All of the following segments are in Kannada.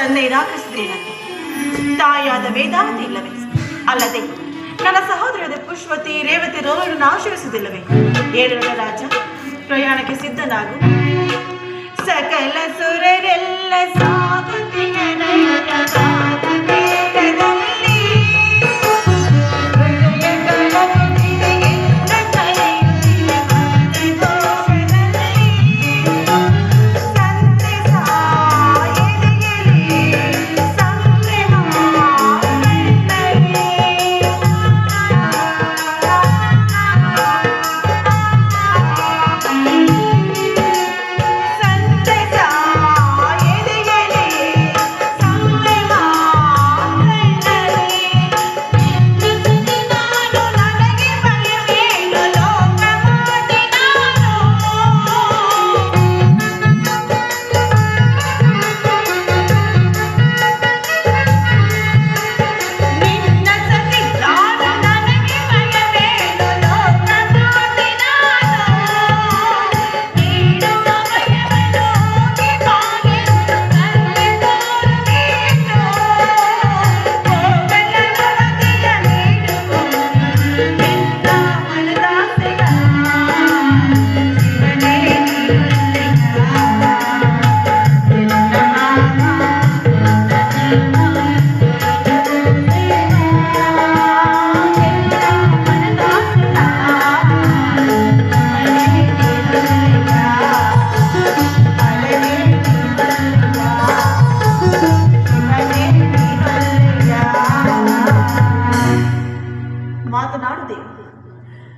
ತನ್ನ ನಿರಾಕರಿಸಿದೇನಂತೆ ತಾಯಾದ ವೇದಾಂತ ಇಲ್ಲವೇ? ಅಲ್ಲದೆ, ನನ್ನ ಸಹೋದರದ ಪುಷ್ಪತಿ ರೇವತಿ ರೋಗಗಳನ್ನು ಆಶ್ರಯಿಸುವುದಿಲ್ಲವೇ ಏಳರ ರಾಜ, ಪ್ರಯಾಣಕ್ಕೆ ಸಿದ್ಧನಾಗು. ಸಕಲ ಸುರರೆಲ್ಲ ಸಾಗುತ್ತಿನ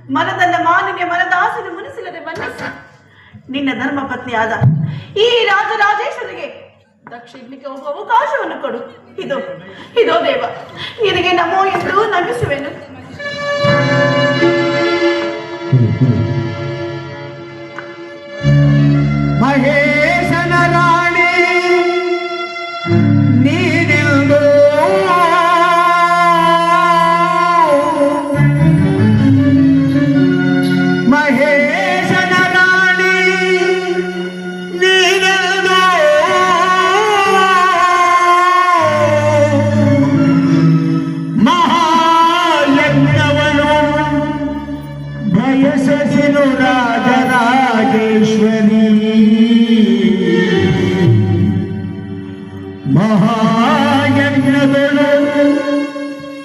ಮನದನ್ನ ಮಾಲಿನ್ಯ ಮನದಾಸನ ಮುನಿಸಿಲ್ಲದೆ ಬನ್ನಿಸ ನಿನ್ನ ಧರ್ಮ ಪತ್ನಿಯಾದ ಈ ರಾಜರಾಜೇಶ್ವರಿಗೆ ದಕ್ಷಿಣಕ್ಕೆ ಒಬ್ಬ ಅವಕಾಶವನ್ನು ಕೊಡು. ಇದು, ಇದೋ ದೇವ, ನಿನಗೆ ನಮೋ ಎಂದು ನಮಿಸುವೆನು. ಬಯಸದಿರು ರಾಜರಾಜೇಶ್ವರಿ ಮಹಾಯಜ್ಞಗಳು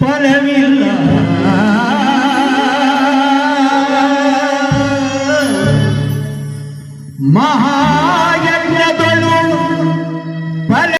ಫಲವಿಲ್ಲ. ಮಹಾ